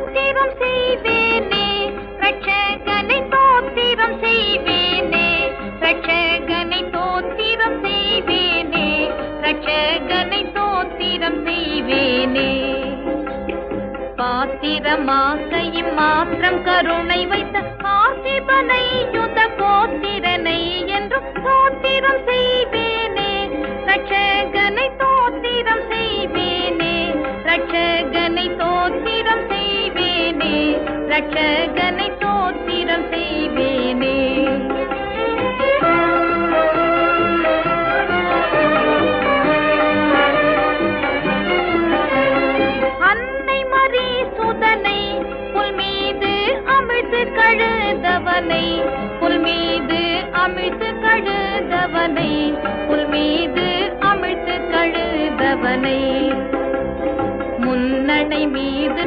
தோத்திரம் செய்வேனே. ரட்சகனை தோத்திரம் செய்வேனே. ரட்சகனை தோத்திரம் செய்வேனே. ரட்சகனை தோத்திரம் செய்வேனே. பாத்திரமாசையும் மாத்திரம் கருணை வைத்த ஆசிபனை யுத கோத்திரனை என்றும் தோத்திரம் செய் ரட்சகனை தோத்திரம் செய்வேனே. அன்னை மறி சுதனை புல் மீது அமிழ்த்து கழுதவனை புல் மீது அமிழ்த்து மீது